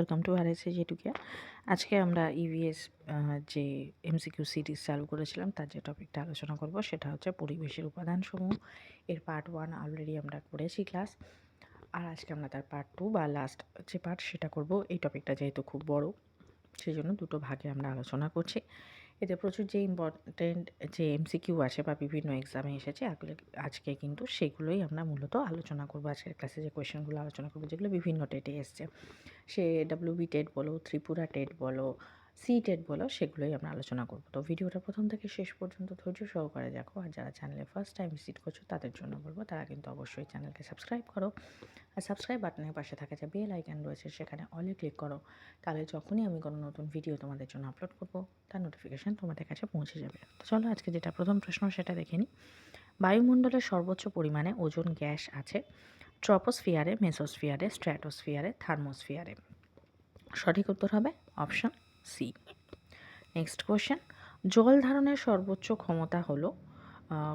Welcome to R S জেটুকিয়া আজকে আমরা ইভিএস যে এমসিকিউ সিরিজ চালু করেছিলাম, তার যে টপিকটা আলোচনা করব, সেটা হচ্ছে পরিবেশের উপাদানসমূহ। এর পার্ট ওয়ান অলরেডি আমরা করেছি ক্লাস আর আজকে আমরা তার পার্ট টু বা লাস্ট যে পার্ট সেটা করব, এই টপিকটা যেহেতু খুব বড়, সেই জন্য দুটো ভাগে আমরা আলোচনা করছি। এতে প্রচুর যে ইম্পর্টেন্ট যে এমসিকিউ আছে বা বিভিন্ন এক্সামে এসেছে আজকে কিন্তু সেগুলোই আমরা মূলত আলোচনা করব। আজকের ক্লাসে যে কোয়েশনগুলো আলোচনা করব, যেগুলো বিভিন্ন টেটে এসছে। সে ডাব্লিউবি টেট বলো, ত্রিপুরা টেট বলো সি টেট বলো সেগুলোই আমরা আলোচনা করব। তো ভিডিওটা প্রথম থেকে শেষ পর্যন্ত ধৈর্য সহকারে দেখো, আর যারা চ্যানেলে ফার্স্ট টাইম ভিজিট করছ, তাদের জন্য বলব, তারা কিন্তু অবশ্যই চ্যানেলকে সাবস্ক্রাইব করো। আর সাবস্ক্রাইব বাটনের পাশে থাকা যে বেল আইকন রয়েছে, সেখানে অলে ক্লিক করো। তাহলে যখনই আমি কোনো নতুন ভিডিও তোমাদের জন্য আপলোড করব, তার নোটিফিকেশান তোমাদের কাছে পৌঁছে যাবে। তো চলো আজকে যেটা প্রথম প্রশ্ন, সেটা দেখে নিই। বায়ুমণ্ডলের সর্বোচ্চ পরিমাণে ওজন গ্যাস আছে ট্রপোস্ফিয়ারে মেসোস্ফিয়ারে স্ট্র্যাটোস্ফিয়ারে থার্মোস্ফিয়ারে সঠিক উত্তর হবে অপশন সি নেক্সট কোয়েশ্চেন জল ধারণের সর্বোচ্চ ক্ষমতা হলো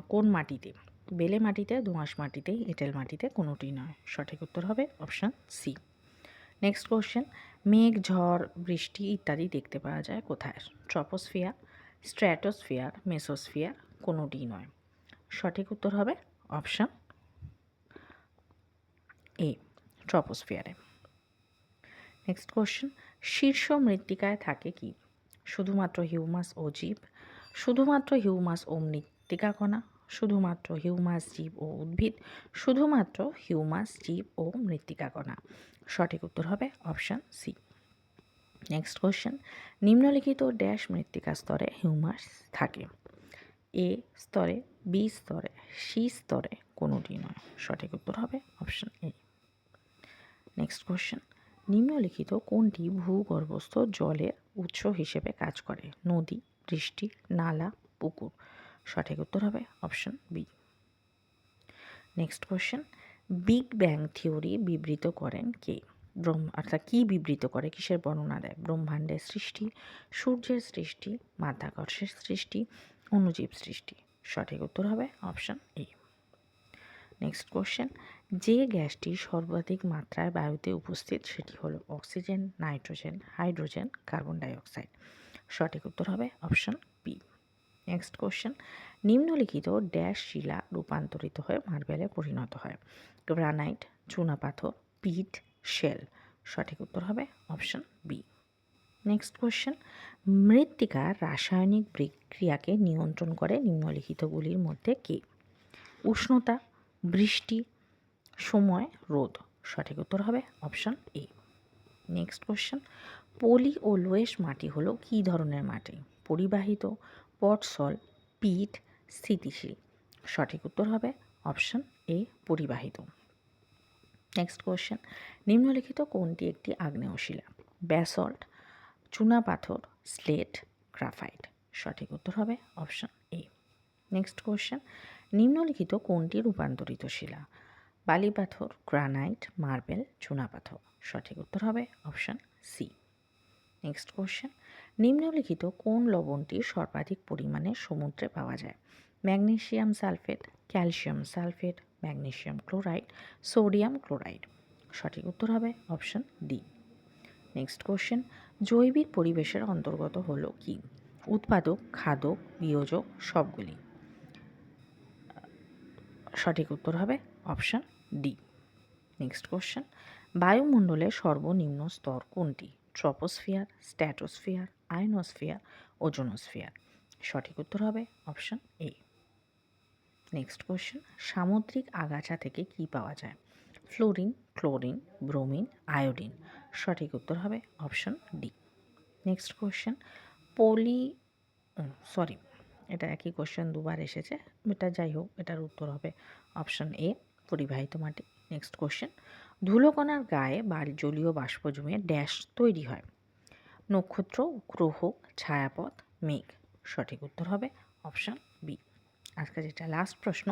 কোন মাটিতে? বেলে মাটিতে দোঁয়াশ মাটিতে, এঁটেল মাটিতে, কোনোটি নয়। সঠিক উত্তর হবে অপশন সি নেক্সট কোশ্চেন মেঘ, ঝড়, বৃষ্টি ইত্যাদি দেখতে পাওয়া যায় কোথায়? ট্রপোস্ফিয়ার, স্ট্র্যাটোস্ফিয়ার, মেসোস্ফিয়ার, কোনোটি নয়। সঠিক উত্তর হবে অপশান এ ট্রপোস্ফিয়ারে। নেক্সট কোশ্চেন শীর্ষ মৃত্তিকায় থাকে কি? শুধুমাত্র হিউমাস ও জীব, শুধুমাত্র হিউমাস ও মৃত্তিকা কণা শুধুমাত্র হিউমাস জীব ও উদ্ভিদ, শুধুমাত্র হিউমাস জীব ও মৃত্তিকা কণা সঠিক উত্তর হবে অপশান সি নেক্সট কোশ্চেন নিম্নলিখিত ড্যাশ মৃত্তিকা স্তরে হিউমাস থাকে। এ স্তরে বি স্তরে সি স্তরে কোনোটি নয়। সঠিক উত্তর হবে অপশান এ নেক্সট কোশ্চেন নিম্নলিখিত কোনটি ভূগর্ভস্থ জলের উৎস হিসেবে কাজ করে? নদী, বৃষ্টি, নালা, পুকুর। সঠিক উত্তর হবে option B. Next question. Big bang theory বিবৃত করেন কে? ব্রহ্ম, অর্থাৎ কী বিবৃত করে? কিসের বর্ণনা দেয়? ব্রহ্মাণ্ডের সৃষ্টি, সূর্যের সৃষ্টি, মাধ্যাকর্ষের সৃষ্টি, অনুজীব সৃষ্টি। সঠিক উত্তর হবে অপশন এ। Next question. যে গ্যাসটি সর্বাধিক মাত্রায় বায়ুতে উপস্থিত সেটি হলো oxygen, nitrogen, hydrogen, carbon dioxide. সঠিক উত্তর হবে অপশন বি। Next question. নিম্নলিখিত ড্যাশ শিলা রূপান্তরিত হয়ে মার্বেলে পরিণত হয়। গ্রানাইট চুনাপাথর পিট, শেল। সঠিক উত্তর হবে অপশন বি। Next question. মৃত্তিকা রাসায়নিক বিক্রিয়াকে নিয়ন্ত্রণ করে নিম্নলিখিতগুলির মধ্যে কে? উষ্ণতা, বৃষ্টি সময় রোদ সঠিক উত্তর হবে অপশন এ নেক্সট কোশ্চেন পলি ও লোয়েশ মাটি হলো কী ধরনের মাটি? পরিবাহিত পটসল পিট, স্থিতিশীল। সঠিক উত্তর হবে অপশন এ পরিবাহিত। নেক্সট কোশ্চেন নিম্নলিখিত কোনটি একটি আগ্নেয়শিলা? ব্যাসল্ট চুনাপাথর স্লেট, গ্রাফাইট। সঠিক উত্তর হবে অপশন এ নেক্সট কোশ্চেন নিম্নলিখিত কোনটি রূপান্তরিত শিলা? বালিপাথর গ্রানাইট, মার্বেল চুনাপাথর সঠিক উত্তর হবে অপশন সি। Next question. নিম্নলিখিত কোন লবণটি সর্বাধিক পরিমাণে সমুদ্রে পাওয়া যায়? Magnesium sulphate, calcium sulphate magnesium chloride, sodium chloride. সঠিক উত্তর হবে অপশান ডি। Next question. জৈবিক পরিবেশের অন্তর্গত হলো কি? উৎপাদক, খাদক, বিয়োজক, সবগুলি। সঠিক উত্তর হবে অপশন ডি। নেক্সট কোশ্চেন বায়ুমণ্ডলের সর্বনিম্ন স্তর কোনটি? ট্রপোস্ফিয়ার স্ট্যাটোস্ফিয়ার আয়নোস্ফিয়ার ওজোনোস্ফিয়ার সঠিক উত্তর হবে অপশন এ নেক্সট কোশ্চেন সামুদ্রিক আগাছা থেকে কি পাওয়া যায়? ফ্লোরিন ক্লোরিন ব্রোমিন আয়োডিন সঠিক উত্তর হবে অপশন ডি নেক্সট কোশ্চেন পলি সরি এটা একই কোশ্চেন দুবার এসেছে, এটা যাই হোক, এটার উত্তর হবে অপশন এ পরিবাহিত মাটি। নেক্সট কোশ্চেন ধুলোকণার গায়ে বা জলীয় বাষ্প জমে ড্যাশ তৈরি হয়। নক্ষত্র, গ্রহ, ছায়াপথ, মেঘ। সঠিক উত্তর হবে অপশান বি আজকে যেটা লাস্ট প্রশ্ন,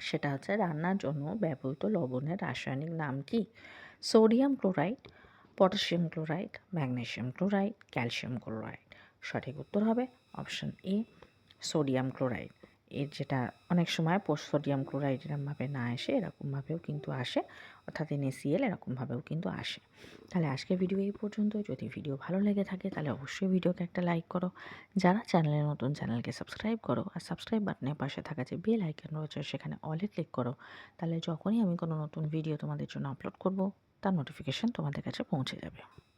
সেটা হচ্ছে রান্নার জন্য ব্যবহৃত লবণের রাসায়নিক নাম কি? Sodium chloride potassium chloride magnesium chloride calcium chloride সঠিক উত্তর হবে অপশান এ সোডিয়াম ক্লোরাইড এর যেটা অনেক সময় সোডিয়াম ক্লোরাইড এরকমভাবে না আসে, এরকমভাবেও কিন্তু আসে। অর্থাৎ এনএসিএল এরকমভাবেও কিন্তু আসে। তাহলে আজকে ভিডিও এই পর্যন্ত। যদি ভিডিও ভালো লেগে থাকে, তাহলে অবশ্যই ভিডিওকে একটা লাইক করো। যারা চ্যানেলে নতুন, চ্যানেলকে সাবস্ক্রাইব করো। আর সাবস্ক্রাইব বাটনের পাশে থাকা যে বেল আইকন রয়েছে, সেখানে অলে ক্লিক করো। তাহলে যখনই আমি কোনো নতুন ভিডিও তোমাদের জন্য আপলোড করব, তার নোটিফিকেশান তোমাদের কাছে পৌঁছে যাবে।